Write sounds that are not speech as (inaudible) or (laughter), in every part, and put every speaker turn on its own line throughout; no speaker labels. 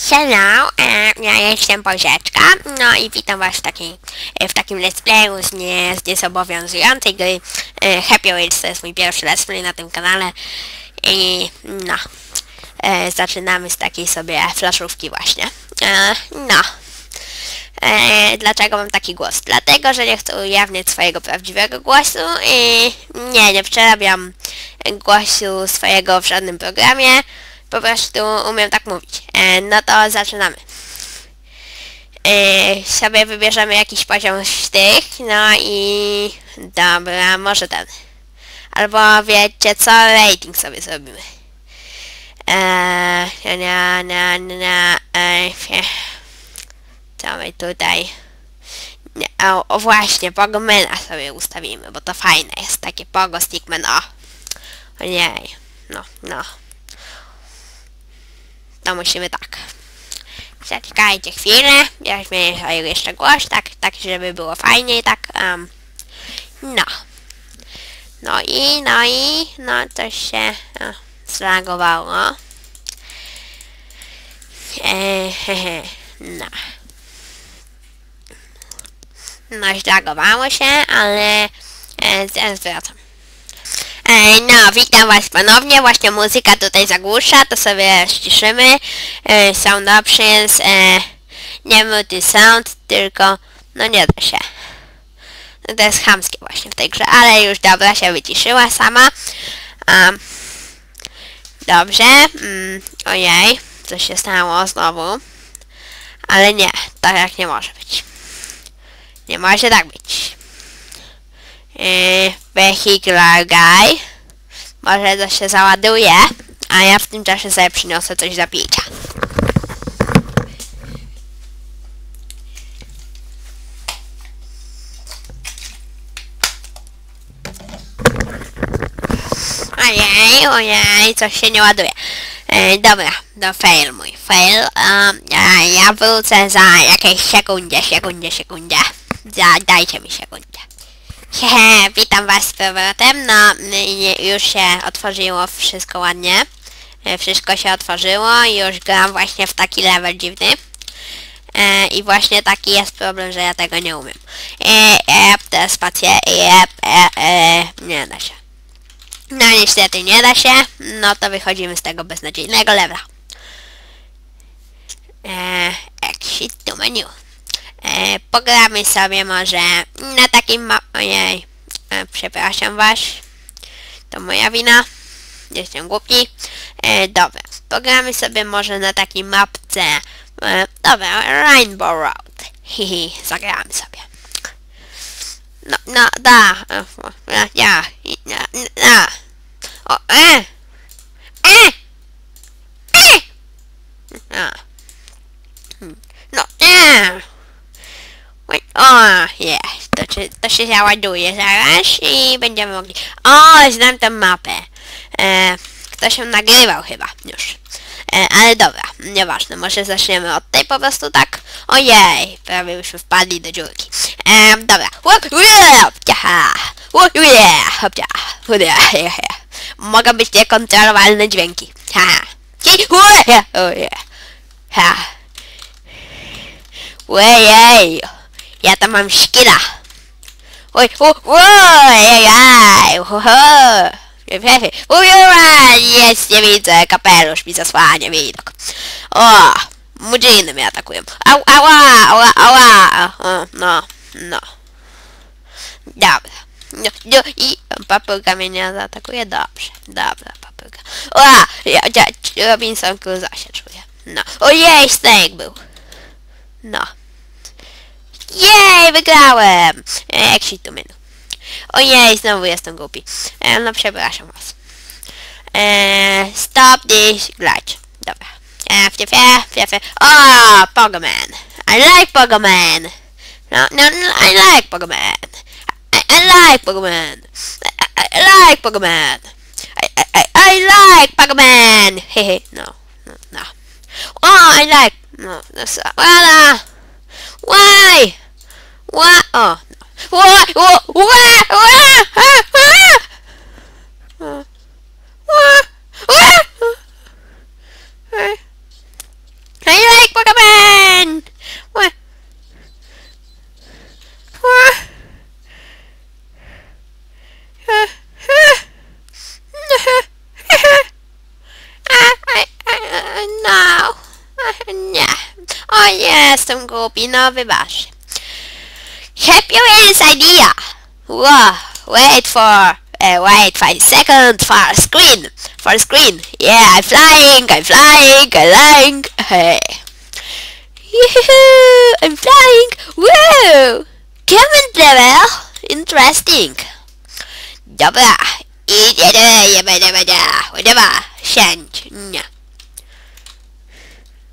Hello, e, ja jestem Bożeczka, no i witam was w, takiej, e, w takim let's playu z, nie, z niezobowiązującej gry e, Happy Wheels, to jest mój pierwszy let's play na tym kanale. I no, e, zaczynamy z takiej sobie flaszówki właśnie. E, no, e, dlaczego mam taki głos? Dlatego, że nie chcę ujawniać swojego prawdziwego głosu i nie, nie przerabiam głosu swojego w żadnym programie, po prostu umiem tak mówić. E, no to zaczynamy. E, sobie wybierzemy jakiś poziom z tych, no i dobra, może ten. Albo wiecie co, rating sobie zrobimy. Eee, na, na, na, e, co my tutaj... Nie, o, o właśnie, Pogomena sobie ustawimy, bo to fajne jest, takie Pogo Stickman, o. Ojej, no, no. To musimy tak. Zaczekajcie chwilę, ja zmienię sobie jeszcze głos, tak, tak żeby było fajniej, tak, um, no. No i, no i, no to się o, zlagowało. No. No, zlagowało się, ale e, zaraz. E, no, witam was ponownie, właśnie muzyka tutaj zagłusza, to sobie ściszymy. E, sound options, e, nie multi sound, tylko, no nie da się. No to jest chamskie właśnie w tej grze, ale już dobra, się wyciszyła sama. Um, dobrze, mm, ojej, coś się stało znowu. Ale nie, tak jak nie może być. Nie może tak być. Yy, vehicular guy. Może to się załaduje, a ja w tym czasie sobie przyniosę coś za picia. Ojej, ojej, coś się nie ładuje. E, dobra, do fail mój. Fail. Um, ja, ja wrócę za jakieś sekundę, sekundę, sekundę. Za, dajcie mi sekundę. Hehe, witam was z powrotem. No, już się otworzyło wszystko ładnie. E, Wszystko się otworzyło i już gram właśnie w taki level dziwny. E, I właśnie taki jest problem, że ja tego nie umiem. E, e, te spacje, e, e, e, nie da się. No niestety nie da się, no to wychodzimy z tego beznadziejnego levela. E, exit to menu. E, pogramy sobie może na takim ma... Ojej, e, przepraszam was. To moja wina. Jestem głupi. E, dobra, pogramy sobie może na takiej mapce. E, dobra, Rainbow Road. (laughs) Hihi, zagramy sobie. No, no, da. E, ja, ja, ja. O, e! E! E! Hmm. No, e! O, jest. To, się- to się załaduje zaraz i będziemy mogli... O, znam tę mapę. E, ktoś ją nagrywał chyba już. E, ale dobra, nieważne, może zaczniemy od tej po prostu tak. Ojej, prawie byśmy wpadli do dziurki. E, dobra. Mogą być niekontrolowalne dźwięki. Ha. Ue, ha. Ojej, ja tam mam szkila. Oj, o, ojej, oho. Ojej, jest, nie widzę, kapelusz mi zasłania widok. O, murzyny mnie atakują. Au, ała, ała, ała. O, no, no. Dobra. No, no i papryka mnie nie zaatakuje? Dobrze, dobra papryka. O, ja, ja, Robinson Crusoe się czuję. No. Ojej, Snake był. No. Jej, wygrałem! Exit menu. Ojej, znowu jestem głupi. E, no przepraszam was. E, stop this glitch. Dobra. E, fie, fie, fie. O, Pogoman. I like Pogoman. No, no, no, I like Pogoman. I, I like Pogoman. I, I, I like Pogoman. I, I, I, I like Pogoman. Hehe, no, no, no. Oh, I like. No, that's. Why? Why? Oh. Why? Why? Why? Why? Why? Why? Why? Jestem głupi, no wybacz. Happy idea. Whoa, wait for, uh, wait five seconds for screen, for screen. Yeah, I'm flying, I'm flying, I'm flying. Hey. I'm flying. Whoa, comment level. Interesting. Dobra. Dobra, siędź. Nie.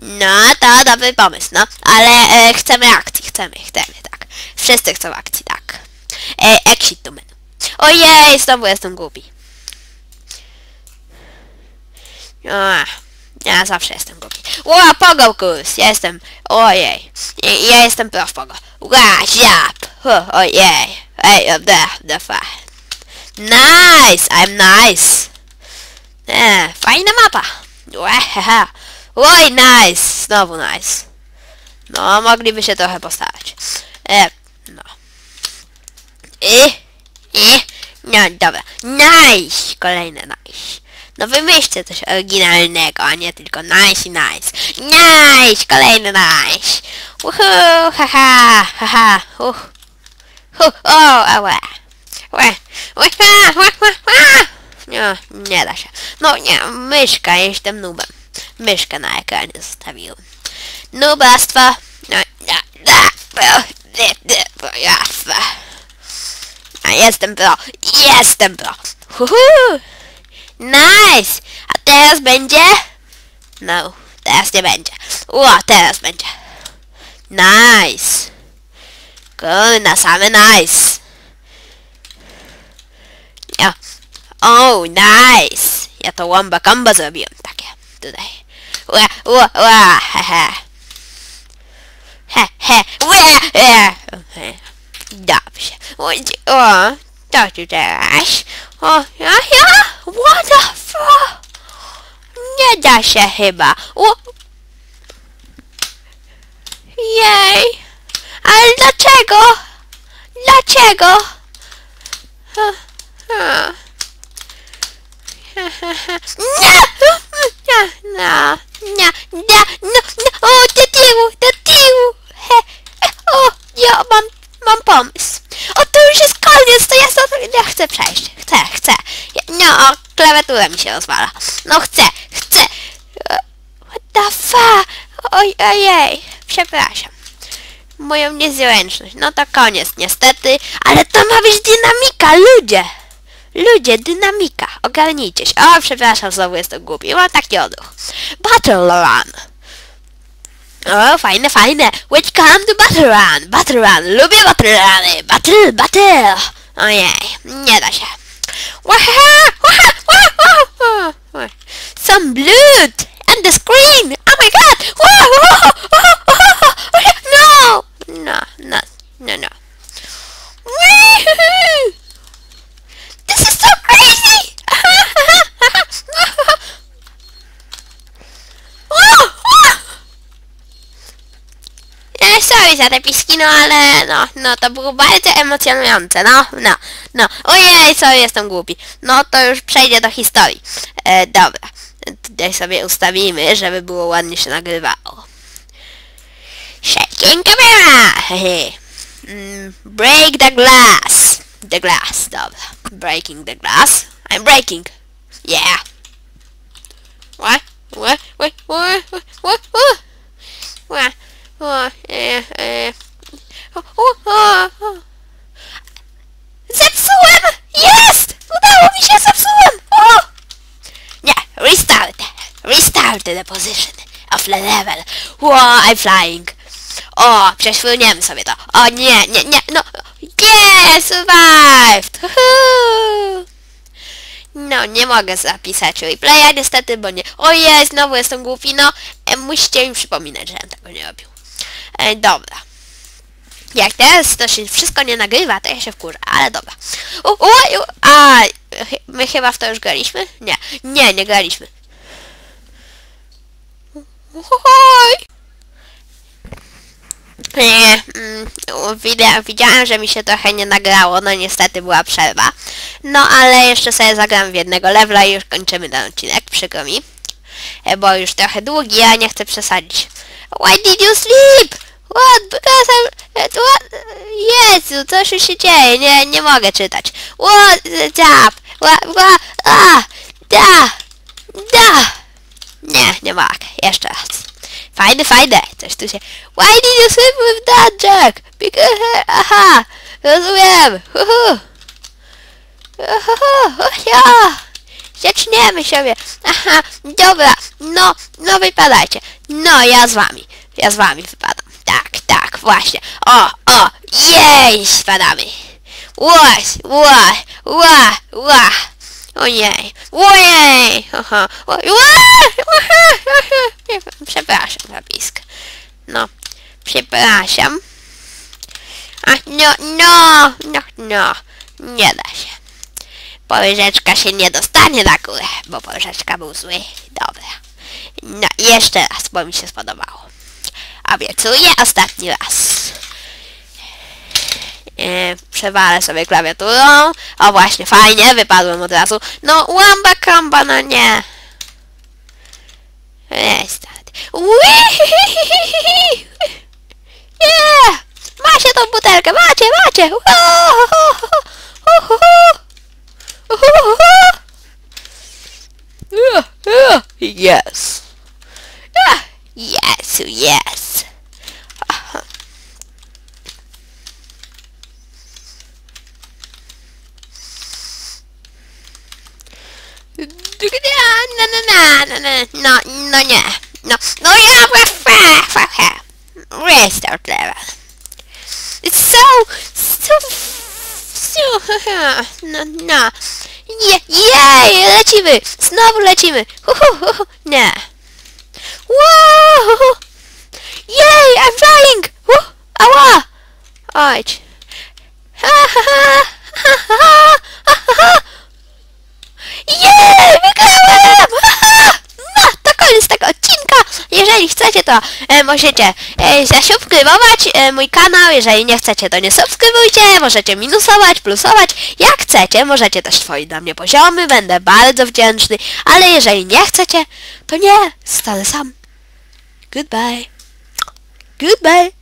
No, to dobry pomysł, no. Ale e, chcemy akcji, chcemy, chcemy, tak. Wszyscy chcą akcji, tak. E, exit to menu. Ojej, znowu jestem głupi. Ja zawsze jestem głupi. Ła, pogo kurs, jestem, ojej. Ja, jestem pro w pogo. Ła, ziap. Ojej. Ej, da, da, fa. Nice, I'm nice. E, fajna mapa. Ła, haha. Oj, nice, znowu nice. No, mogliby się trochę postarać. E, no. I, i, no dobra. Nice, kolejne nice. No wymyślcie coś oryginalnego, a nie tylko nice i nice. Nice, kolejny nice. Uhu, haha, haha, uh. Hu, o, ała. Łe, łe, łe, łe, łe. Nie, nie da się. No nie, myszka, jestem nubem. Myszkę na ekranie zostawiłem. No, jasne. A jestem pro, jestem pro. Uhu. Nice! A teraz będzie? No, teraz nie będzie. O, teraz będzie. Nice! Kurna, same nice. Ja. Oh, nice! Ja to łamba combo zrobiłem takie. Tutaj. Ua, he, he. Dobrze. O, to tu teraz. O, ja, ja, what the fuck? Nie da się chyba. O. Jej. Ale dlaczego? Dlaczego? Ha, ha. Nie! Nie, no, nie, nie, no, no, o, do tyłu, do tyłu. He, he, o, ja mam, mam pomysł. O, to już jest koniec, to ja sobie, ja chcę przejść, chcę, chcę. No, klawiatura mi się rozwala. No, chcę, chcę. E, What the fuck? Oj, ojej, przepraszam. Moją niezręczność. No to koniec, niestety, ale to ma być dynamika, ludzie. Ludzie, dynamika, ogarnijcie się. O, przepraszam, znowu jestem głupi, mam taki odruch. Battle Run. O, fajne, fajne. Welcome to Battle Run. Battle Run, lubię Battle Runy. Battle, battle. Ojej, nie da się. Sorry za te piski, no ale no, no to było bardzo emocjonujące, no, no, no. Ojej, sorry, jestem głupi. No to już przejdzie do historii. E, dobra, tutaj sobie ustawimy, żeby było ładnie się nagrywało. Shaking camera! Mm, break the glass. The glass, dobra. Breaking the glass. I'm breaking. Yeah. What? What? What? What? What? What? Eh, eh. O, o, o, o. Zepsułem! Jest! Udało mi się, zepsułem! O! Nie, restart. Restart the position of the level. Wow, I'm flying. O, prześwilniemy sobie to. O nie, nie, nie, no. Yeah, survived! No, nie mogę zapisać replaya niestety, bo nie... Ojej, znowu jestem głupi, no. E, musicie mi przypominać, że ja tego nie robił. E, dobra. Jak teraz to się wszystko nie nagrywa, to ja się wkurzę, ale dobra. U, u, u, a, my chyba w to już graliśmy? Nie, nie, nie graliśmy. Oj. Nie, mm, widzia- widziałem, że mi się trochę nie nagrało, no niestety była przerwa. No ale jeszcze sobie zagram w jednego levela i już kończymy ten odcinek, przykro mi. e, bo już trochę długi, a nie chcę przesadzić. Why did you sleep? What? Because I'm... e, What? Jezu, co się się dzieje? Nie, nie mogę czytać. What up? What? What? A! Da! Da! Jeszcze raz. Fajne, fajne. Coś tu się... Why did you sleep with that Jack? Because... Aha! Rozumiem. Uhu. Uhu. Ja. Zaczniemy sobie. Aha, dobra. No, no wypadajcie. No, ja z wami. Ja z wami wypadam. Tak, tak, właśnie. O, o, jej, spadamy. Łaś, ła, ła, ła. Ojej, ojej, aha, oj, ła, ła, przepraszam za pisk. No, przepraszam. A, no, no, no, no, nie da się. Połyżeczka się nie dostanie na górę, bo połyżeczka był zły. Dobra. No, jeszcze raz, bo mi się spodobało. Obiecuję ostatni raz. E, przewalę sobie klawiaturą. O właśnie, fajnie, wypadłem od razu. No, łamba kamba, no nie. Ui! Yeah! Macie tą butelkę, macie, macie! Yes, yes. No, no, no, no, no, no, no nie. No, no ja, restart level. It's so, so, so, no, no. Je, jej, lecimy, znowu lecimy. Hu, hu, hu, hu. Nie. Wow! Yay, I'm flying! Woo! Ała! Ha, ha, ha, ha, ha, ha, ha. Jej, wygrałem! Ha, ha. No, to koniec tego odcinka. Jeżeli chcecie, to e, możecie e, zasubskrybować e, mój kanał. Jeżeli nie chcecie, to nie subskrybujcie. Możecie minusować, plusować. Jak chcecie, możecie też tworzyć dla mnie poziomy. Będę bardzo wdzięczny. Ale jeżeli nie chcecie, to nie. Zostanę sam. Goodbye. Goodbye.